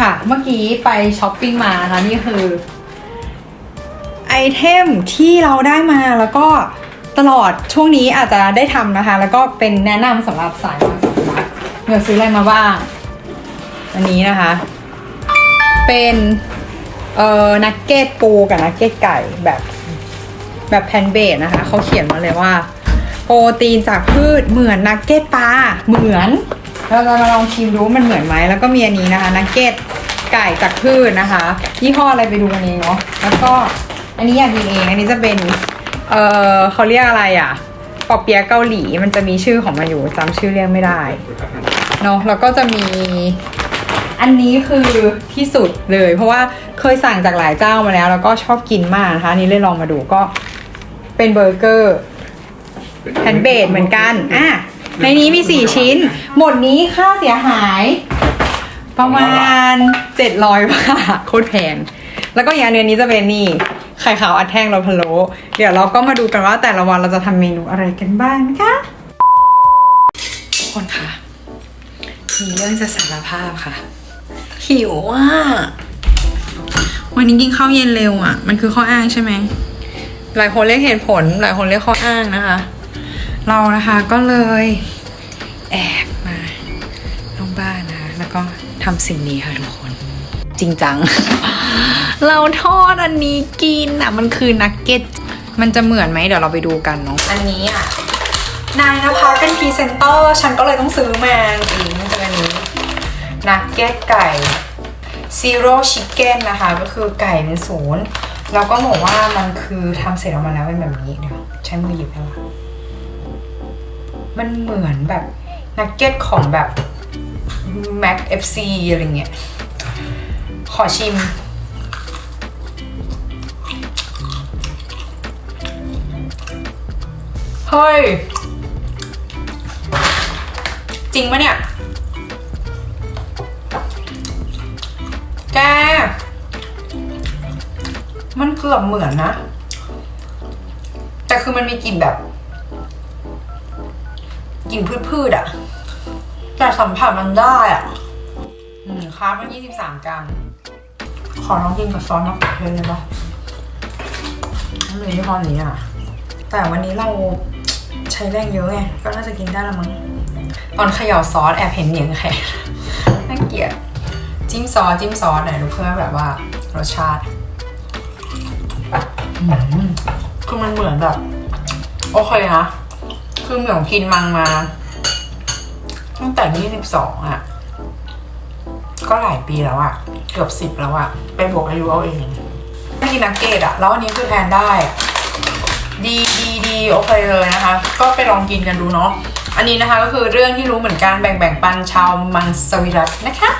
ค่ะเมื่อกี้ไปช้อปปิ้งมานะคะนี่คือ ไอเทมที่เราได้มาแล้วก็ตลอดช่วงนี้อาจจะได้ทำนะคะ แล้วก็เป็นแนะนำสำหรับสายมาสำนักเดี๋ยวซื้ออะไรมาบ้างอันนี้นะคะ เป็นเอ่อนักเก็ตปูกับนักเก็ตไก่แบบแบบแพนเบสนะคะเขาเขียนมาเลยว่า โปรตีนจากพืชเหมือนนักเก็ตปลาเหมือน เราจะมาลองชิมดูว่ามันเหมือนไหมแล้วก็มีอันนี้นะคะนักเก็ตไก่จากพืชนะคะยี่ห้ออะไรไปดูกันเองเนาะแล้วก็อันนี้อยากกินเองอันนี้จะเป็นเออเขาเรียกอะไรอะปอเปียะเกาหลีมันจะมีชื่อของมันอยู่จำชื่อเรียกไม่ได้เนาะแล้วก็จะมีอันนี้คือที่สุดเลย เพราะว่าเคยสั่งจากหลายเจ้ามาแล้ว แล้วก็ชอบกินมากนะคะอันนี้เลยลองมาดูก็เป็นเบอร์เกอร์แพนเบดเหมือนกันอะ ในนี้มี 4 ชิ้น หมดนี้ค่าเสียหาย ประมาณ 700บาทโคตรแพง แล้วก็อย่างเดือนนี้จะเป็นนี่ไข่ขาวอัดแท่งเราพะโล้เดี๋ยวเราก็มาดูกันว่าแต่ละวันเราจะทำเมนูอะไรกันบ้างนะคะทุกคนคะมีเรื่องจะสารภาพค่ะ หิวอะวันนี้กินข้าวเย็นเร็วอะ มันคือข้ออ้างใช่ไหมหลายคนเรียกเหตุผล หลายคนเรียกข้ออ้างนะคะ เรานะคะก็เลย แอบมานอกบ้านนะคะแล้วก็ทำสิ่งนี้ค่ะทุกคน จริงจัง เราทอดอันนี้กินอะ มันคือนักเก็ต มันจะเหมือนไหมเดี๋ยวเราไปดูกันเนาะอันนี้อะ นายนภัสเป็นพรีเซนเตอร์ ฉันก็เลยต้องซื้อมาจริงๆคืออันนี้นักเก็ตไก่ Zero Chicken นะคะ ก็คือไก่เป็นศูนย์แล้วก็บอกว่ามันคือทำเสร็จออกมาแล้วเป็นแบบนี้เดี๋ยวใช้มือหยิบได้ปะมันเหมือนแบบ นักเก็ตของแบบ Mac FC อะไรเงี้ย ขอชิม เฮ้ย จริงปะเนี่ย แก มันเกือบเหมือนนะ แต่คือมันมีกลิ่นแบบ กลิ่นพืชๆอะแต่สัมผัสมันได้อะ อืมค้ามันยี่สิบสามกรัม ขอลองกินกับซอสมะเขือเทศเลยปะนั่นเลยยี่ห้อนี้อะแต่วันนี้เราใช้แรงเยอะไง ก็น่าจะกินได้ละมั้ง ตอนเขย่าซอสแอบเห็นเหนียงแขกน่าเกลียด จิ้มซอสจิ้มซอสหน่อยดูเพื่อแบบว่ารสชาติคือมันเหมือนแบบ โอเคนะ คือเหมือนกินมังมา ตั้งแต่ยี่สิบสองอะก็หลายปีแล้วอะเกือบสิบแล้วอะไปบวกอายุเอาเองไม่กินนักเกตอะแล้วอันนี้คือแทนได้ ดีดีดีโอเคเลยนะคะ ก็ไปลองกินกันดูเนาะอันนี้นะคะก็คือเรื่องที่รู้เหมือนกันแบ่งแบ่งปันชาวมังสวิรัตนะคะ